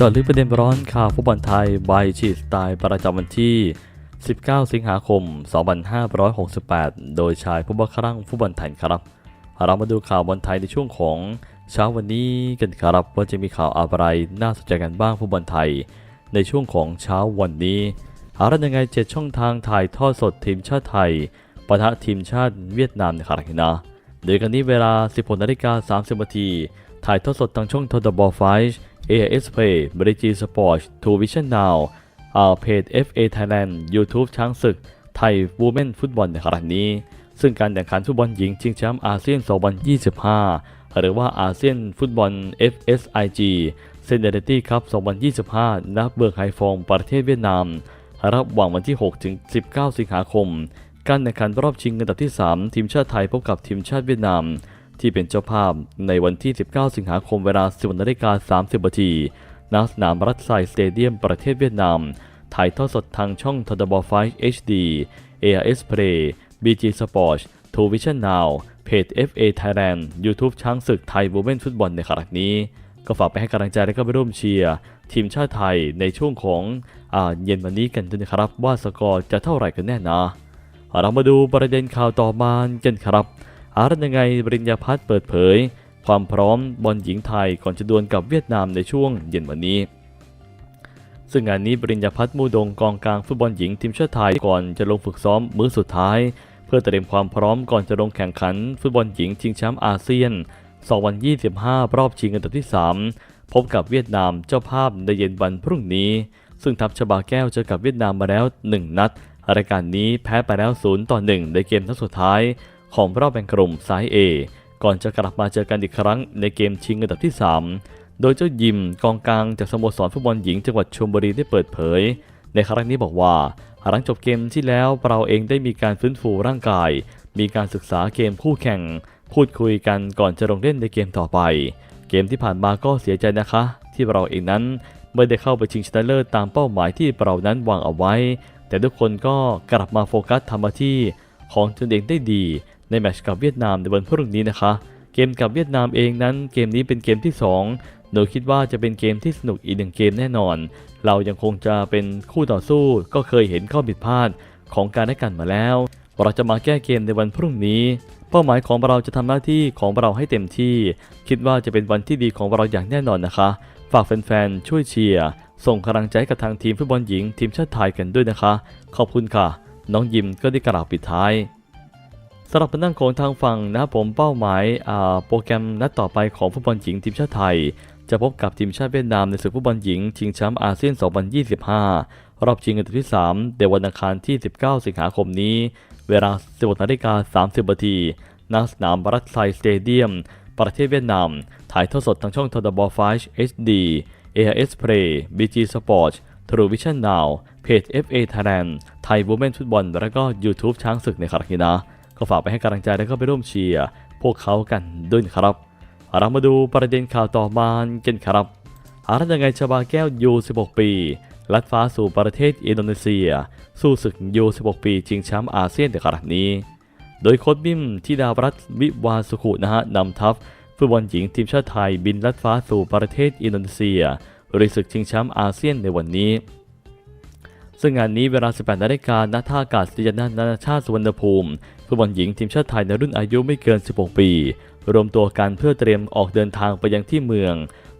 จอดลึกประเด็นร้อนข่าวฟุตบอลไทยใบชีสไตล์ประจำวันที่ 19 สิงหาคม 2568 โดยชายผู้บังคับรังฟุตบอลไทยครับ เรามาดูข่าวบอลไทยในช่วงของเช้าวันนี้กันครับว่าจะมีข่าวอะไรน่าสนใจกันบ้างฟุตบอลไทย ในช่วงของเช้าวันนี้หารันยังไงเจ็ดช่องทางถ่ายทอดสดทีมชาติไทยปะทะทีมชาติเวียดนามในะครับนะโดยกันนี้เวลา 16นาฬิกา30นาทีถ่ายทอดสดทางช่องทอดบอลไฟ AS Play บริจีสปอร์ตทูวิชั่นนาวอ่าเพจ FA Thailand YouTube ช้างศึก ไทยวูแมนฟุตบอลในครั้งนี้ ซึ่งการแข่งขันฟุตบอลหญิงชิงแชมป์อาเซียน 2025 หรือว่าอาเซียนฟุตบอล FSIG เซนเดอร์ตี้ครับ2025 ณ เบืองไฮฟองประเทศเวียดนามระหว่างวันที่ 6 ถึง 19 สิงหาคม การแข่งขันรอบชิงอันดับที่ 3 ทีมชาติไทยพบกับทีมชาติเวียดนาม ที่เป็นเจ้าภาพในวันที่ 19 สิงหาคมเวลา 10นาฬิกา30นาทีณสนามรัฐไซสเตเดียมประเทศเวียดนาม ถ่ายทอดสดทางช่องทดบอไฟ HD ARS Play BG Sports t o Vision Now เพจ FA Thailand YouTube ช้างศึกไทยวูแมนฟุตบอลในครั้งนี้ ก็ฝากไปให้กำลังใจและก็ไปร่วมเชียร์ทีมชาติไทยในช่วงของอเย็นวันนี้กันด้วยนะครับ ว่าสกอร์จะเท่าไหร่กันแน่นะเรามาดูประเด็นข่าวต่อมากันครับ อารันยังไงปริญญาพัฒน์เปิดเผย ความพร้อมบอลหญิงไทยก่อนจะดวลกับเวียดนามในช่วงเย็นวันนี้ ซึ่งงานนี้ปริญญาพัฒน์มูดงกองกลางฟุตบอลหญิงทีมชาติไทยก่อนจะลงฝึกซ้อมมื้อสุดท้าย เพื่อเตรียมความพร้อมก่อนจะลงแข่งขันฟุตบอลหญิงชิงแชมป์อาเซียน 2025 รอบชิงอันดับที่ 3 พบกับเวียดนามเจ้าภาพในเย็นวันพรุ่งนี้ ซึ่งทัพชบาแก้วเจอกับเวียดนามมาแล้ว 1 นัดรายการนี้แพ้ไปแล้ว 0 ต่อ 1 ในเกมนัดสุดท้าย ของรอบแบ่งกลุ่มสาย A ก่อนจะกลับมาเจอกันอีกครั้งในเกมชิงอันดับที่ 3 โดยเจ้ายิมกองกลางจากสโมสรฟุตบอลหญิงจังหวัดชลบุรีได้เปิดเผย ในครั้งนี้บอกว่าหลังจบเกมที่แล้วเราเองได้มีการฟื้นฟูร่างกาย มีการศึกษาเกมคู่แข่ง พูดคุยกันก่อนจะลงเล่นในเกมต่อไป เกมที่ผ่านมาก็เสียใจนะคะ ที่เราเองนั้นไม่ได้เข้าไปชิงชนะเลิศตามเป้าหมายที่เรานั้นวางเอาไว้ แต่ทุกคนก็กลับมาโฟกัสทำหน้าที่ของตนเองได้ดี ในแมตช์กับเวียดนามในวันพรุ่งนี้นะคะ เกมกับเวียดนามเองนั้นเกมนี้เป็นเกมที่2โดยคิดว่าจะเป็นเกมที่สนุกอีกหนึ่งเกมแน่นอน เรายังคงจะเป็นคู่ต่อสู้ก็เคยเห็นข้อผิดพลาดของการได้กันมาแล้ว เราจะมาแก้เกมในวันพรุ่งนี้ เป้าหมายของเราจะทำหน้าที่ของเราให้เต็มที่ คิดว่าจะเป็นวันที่ดีของเราอย่างแน่นอนนะคะ ฝากแฟนๆช่วยเชียร์ส่งกำลังใจกับทางทีมฟุตบอลหญิงทีมชาติไทยกันด้วยนะคะ ขอบคุณค่ะ น้องยิมก็ได้กล่าวปิดท้ายำหรับทางด้านของทางฝั่งนะครับผมเป้าหมายโปรแกรมนัดต่อไปของฟุตบอลหญิงทีมชาติไทย จะพบกับทีมชาติเวียดนามในศึกฟุตบอลหญิงชิงแชมป์อาเซียน 2025 รอบชิงอันดับที่ 3 เดือนวันอังคารที่ 19 สิงหาคมนี้ เวลา 16นาฬิกา30นาทีณสนามบรัฐไซสเตเดียม ประเทศเวียดนาม ถ่ายทอดสดทางช่องทดบอลไฟ HD ARS Play BG Sport True Vision Now เพจ FA Thailand ไทย Women ฟุตบอลและก็ YouTube ช้างศึกในครั้งนี้นะ ก็ฝากไปให้กำลังใจและก็ไปร่วมเชียร์พวกเขากันด้วยครับ เรามาดูประเด็นข่าวต่อมากันครับอารัตยังไงชบาแก้วยู 16 ปี ลัดฟ้าสู่ประเทศอินโดนีเซีย สู้ศึกยู 16 ปีชิงแชมป์อาเซียนในครั้งนี้ โดยโค้ชบิมที่ดารัฐวิวาสุขุนะฮะนำทัพฟุตบอลหญิงทีมชาติไทยบินลัดฟ้าสู่ประเทศอินโดนีเซียรุยศึกชิงแชมป์อาเซียนในวันนี้ ซึ่งงานนี้เวลา 18 นาฬิกาณท่าอากาศยานนานาชาติสุวรรณภูมิฟุตบอลหญิงทีมชาติไทยในรุ่นอายุไม่เกิน 16 ปี รวมตัวกันเพื่อเตรียมออกเดินทางไปยังที่เมือง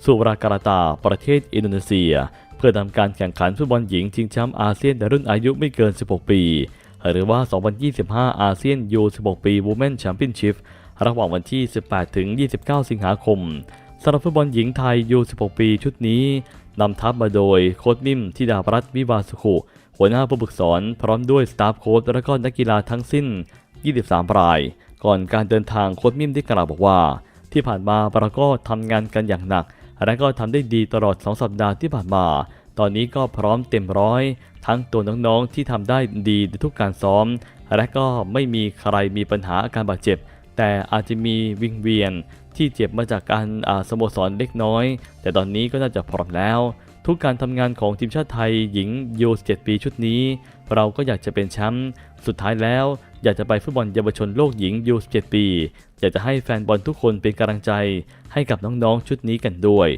สุราการาตา ประเทศอินโดนีเซีย เพื่อทำการแข่งขันฟุตบอลหญิงชิงแชมป์อาเซียนในรุ่นอายุไม่เกิน 16 ปี หรือว่า 2025 อาเซียนยู16 ปี Women Championship ระหว่างวันที่ 18 ถึง 29 สิงหาคมสำหรับฟุตบอลหญิงไทยยู16 ปีชุดนี้ นำทัพมาโดยโค้ชมิมที่ดาบรัฐวิวาสุขุ หัวหน้าผู้ฝึกสอนพร้อมด้วยสตาฟโค้ชและก็นักกีฬาทั้งสิ้น 23 ราย ก่อนการเดินทางโค้ชมิมได้กล่าวบอกว่า ที่ผ่านมาเราก็ทำงานกันอย่างหนัก และก็ทำได้ดีตลอด 2 สัปดาห์ที่ผ่านมา ตอนนี้ก็พร้อมเต็มร้อย ทั้งตัวน้องๆที่ทำได้ดีในทุกการซ้อม และก็ไม่มีใครมีปัญหาอาการบาดเจ็บ แต่อาจจะมีวิงเวียน ที่เจ็บมาจากการสโมสรเล็กน้อย แต่ตอนนี้ก็น่าจะพร้อมแล้ว ทุกการทำงานของทีมชาติไทยหญิงยู17ปีชุดนี้ เราก็อยากจะเป็นแชมป์สุดท้ายแล้ว อยากจะไปฟุตบอลเยาวชนโลกหญิงยู17ปี อยากจะให้แฟนบอลทุกคนเป็นกำลังใจ ให้กับน้องๆชุดนี้กันด้วย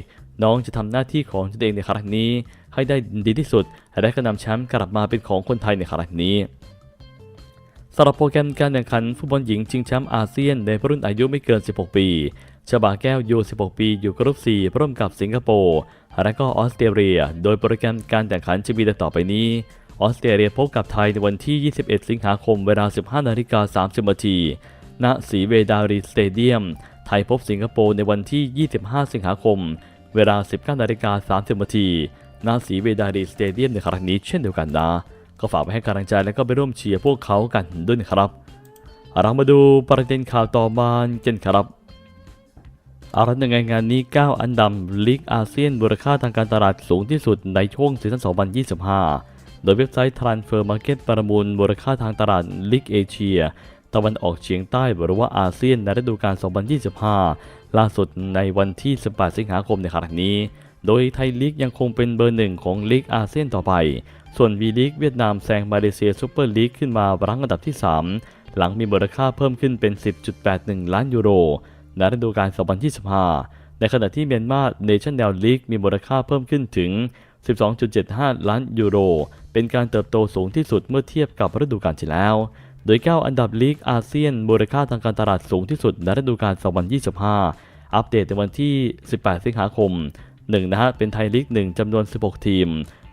น้องจะทำหน้าที่ของตัวเองในครั้งนี้ ให้ได้ดีที่สุดและก็นำแชมป์กลับมาเป็นของคนไทยในครั้งนี้ำหรับโปรแกรมการแข่งขันฟุตบอลหญิงชิงแชมป์อาเซียนในรุ่นอายุไม่เกิน 16 ปี ชบาแก้วยู 16 ปี อยู่กรุ๊ป 4 ร่วมกับสิงคโปร์ และก็ออสเตรเลีย โดยโปรแกรมการแข่งขันจะมีดังต่อไปนี้ ออสเตรเลียพบกับไทยในวันที่ 21 สิงหาคม เวลา 15นาฬิกา30นาทีณสีเวดารีสเตเดียม ไทยพบสิงคโปร์ในวันที่ 25 สิงหาคม เวลา 19นาฬิกา30นาทีณสีเวดารีสเตเดียมในครั้งนี้เช่นเดียวกันนะ ก็ฝากไปให้กำลังใจและก็ไปร่วมเชียร์พวกเขากันด้วยนะครับเรามาดูประเด็นข่าวต่อมากันครับอารันในงานนี้ 9 อันดับลีกอาเซียนมูลค่าทางการตลาดสูงที่สุดในช่วงซีซั่น 2025 โดยเว็บไซต์ Transfer Market ประมูลมูลค่าทางตลาดลีกเอเชีย ตะวันออกเฉียงใต้หรือว่าอาเซียนในฤดูกาล 2025 ล่าสุดในวันที่ 18 สิงหาคมในครั้งนี้ โดยไทยลีกยังคงเป็นเบอร์หนึ่งของลีกอาเซียนต่อไป ส่วนวีลีกเวียดนามแซงมาเลเซียซูเปอร์ลีกขึ้นมารั้งอันดับที่ 3 หลังมีมูลค่าเพิ่มขึ้นเป็น 10.81 ล้านยูโรในฤดูกาล2025 ในขณะที่เมียนมาเนชั่นแนลลีกมีมูลค่าเพิ่มขึ้นถึง 12.75 ล้านยูโร เป็นการเติบโตสูงที่สุดเมื่อเทียบกับฤดูกาลที่แล้ว โดย 9 อันดับลีกอาเซียนมูลค่าทางการตลาดสูงที่สุดในฤดูกาล2025 อัปเดตในวันที่ 18 สิงหาคม 1นะฮะเป็นไทยลีก1จำนวน 16 ทีม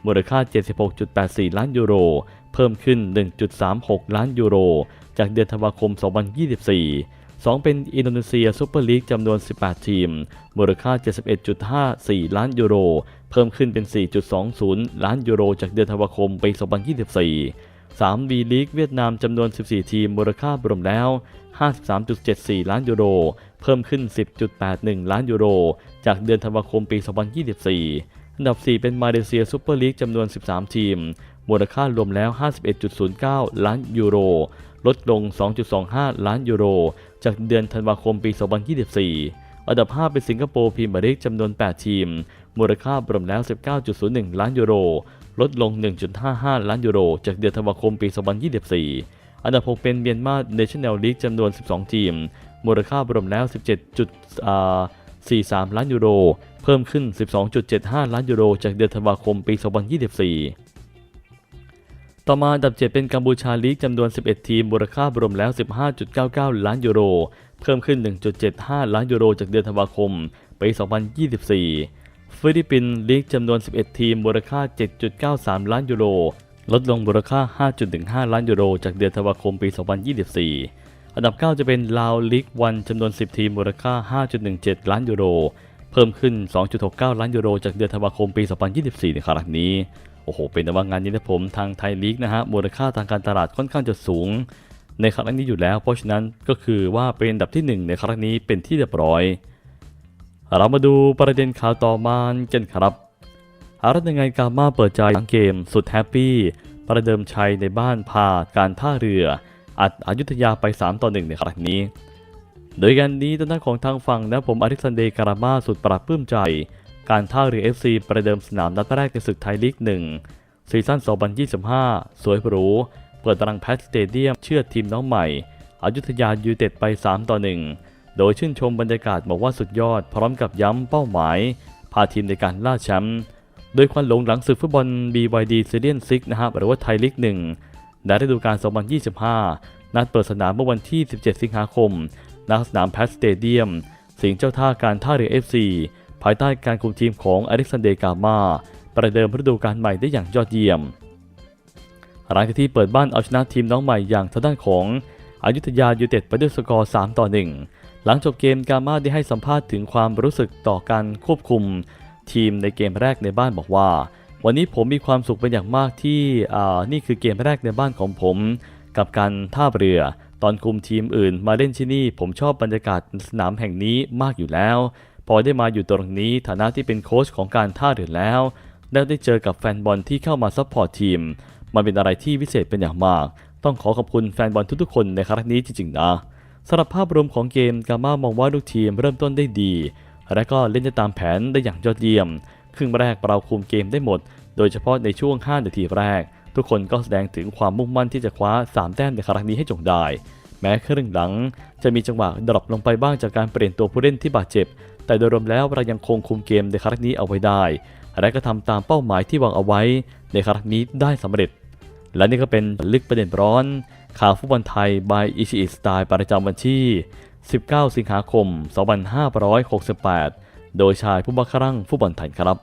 มูลค่า 76.84 ล้านยูโร เพิ่มขึ้น 1.36 ล้านยูโร จากเดือนธันวาคม 2024 2 เป็นอินโดนีเซียซูเปอร์ลีกจำนวน 18 ทีม มูลค่า 71.54 ล้านยูโร เพิ่มขึ้นเป็น 4.20 ล้านยูโร จากเดือนธันวาคมปี 2024 3วีลีกเวียดนามจำนวน 14 ทีมมูลค่ารวมแล้ว 53.74 ล้านยูโร เพิ่มขึ้น 10.81 ล้านยูโร จากเดือนธันวาคมปี 2024 อันดับ 4 เป็นมาเลเซียซูเปอร์ลีกจำนวน 13 ทีม มูลค่ารวมแล้ว 51.09 ล้านยูโร ลดลง 2.25 ล้านยูโร จากเดือนธันวาคมปี 2024 อันดับ 5 เป็นสิงคโปร์พรีเมียร์ลีกจำนวน 8 ทีม มูลค่ารวมแล้ว 19.01 ล้านยูโร ลดลง 1.55 ล้านยูโร จากเดือนธันวาคมปี 2024 อันดับ 6 เป็นเมียนมาเนชั่นแนลลีกจำนวน 12 ทีม มูลค่ารวมแล้ว 17.43 ล้านยูโร เพิ่มขึ้น 12.75 ล้านยูโร จากเดือนธันวาคมปี 2024 ต่อมาอันดับ 7 เป็นกัมพูชาลีกจำนวน 11 ทีม มูลค่ารวมแล้ว 15.99 ล้านยูโร เพิ่มขึ้น 1.75 ล้านยูโร จากเดือนธันวาคมปี 2024 ฟิลิปปินส์ลีกจำนวน 11 ทีมมูลค่า 7.93 ล้านยูโร ลดลงมูลค่า 5.15 ล้านยูโร จากเดือนธันวาคมปี 2024 อันดับ 9 จะเป็นลาวลีกวันจำนวน 10 ทีมมูลค่า 5.17 ล้านยูโร เพิ่มขึ้น 2.69 ล้านยูโร จากเดือนธันวาคมปี 2024 ในครั้งนี้ โอ้โห เป็นต่ว่างานนี้นะผมทางไทยลีกนะฮะ มูลค่าทางการตลาดค่อนข้างจะสูง ในครั้งนี้อยู่แล้ว เพราะฉะนั้นก็คือว่าเป็นอันดับที่ 1 ในครั้งนี้เป็นที่เรียบร้อย เรามาดูประเด็นข่าวต่อมากันครับอารัตยังไงกามาเปิดใจหลังเกมสุดแฮปปี้ ประเดิมชัยในบ้านพาการท่าเรือ อัดอยุธยาไป 3 ต่อ 1 ในครั้งนี้ โดยการนี้ทางด้าของทางฝั่งนะผมอเล็กซานเดร์การามาสุดปรับปลื้มใจ การท่าเรือ FC ประเดิมสนามนัดแรกในศึกไทยลีก1ซีซั่น2025 สวยหรู เปิดตารางแพทสเตเดียมเชื่อทีมน้องใหม่อยุธยายูเต็ดไป 3 ต่อ 1 โดยชื่นชมบรรยากาศบอกว่าสุดยอด พร้อมกับย้ำเป้าหมาย พาทีมในการล่าแชมป์โดยควันหลงหลังศึกฟุตบอล BYD s e r i a n 6นะครับหรือว่าไทยลีก1ในฤดูกาล 2025 นัดเปิดสนามเมื่อวันที่ 17 สิงหาคมณสนามแพทสเตเดียม สิงห์เจ้าท่าการท่าเรือ FC ภายใต้การคุมทีมของอเล็กซานเดร์กามา ประเดิมฤดูกาลใหม่ได้อย่างยอดเยี่ยมหลังจากที่เปิดบ้านเอาชนะทีมน้องใหม่อย่างทางด้านของ อยุธยายูเต็ดไปด้วยสกอร์ 3 ต่อ 1 หลังจบเกมกามาได้ให้สัมภาษณ์ถึงความรู้สึกต่อการควบคุมทีมในเกมแรกในบ้านบอกว่า วันนี้ผมมีความสุขเป็นอย่างมากที่อ่านี่คือเกมแรกในบ้านของผม กับการท่าเรือ ตอนคุมทีมอื่นมาเล่นที่นี่ ผมชอบบรรยากาศสนามแห่งนี้มากอยู่แล้ว พอได้มาอยู่ตรงนี้ฐานะที่เป็นโค้ชของการท่าเรือแล้วแล้ได้เจอกับแฟนบอลที่เข้ามาซัพพอร์ตทีม มันเป็นอะไรที่วิเศษเป็นอย่างมาก ต้องขอขอบคุณแฟนบอลทุกๆคนในครั้งนี้จริงๆนะสำหรับภาพรวมของเกมกาม่ามองว่าลูกทีมเริ่มต้นได้ดี และก็เล่นได้ตามแผนได้อย่างยอดเยี่ยม ครึ่งแรกเราคุมเกมได้หมด โดยเฉพาะในช่วง 5 นาทีแรก ทุกคนก็แสดงถึงความมุ่งมั่นที่จะคว้า 3 แต้มในครั้งนี้ให้จงได้ แม้ครึ่งหลัง จะมีจังหวะดรอปลงไปบ้างจากการเปลี่ยนตัวผู้เล่นที่บาดเจ็บ แต่โดยรวมแล้วเรายังคงคุมเกมในครั้งนี้เอาไว้ได้และก็ทำตามเป้าหมายที่วางเอาไว้ในครั้งนี้ได้สำเร็จ และนี่ก็เป็นลึกประเด็นร้อน ข่าวฟุตบอลไทย by อิชิอิสไตล์ประจำวันที่ 19 สิงหาคม 2568 โดยชายผู้บังคับฟุตบอลไทยครับ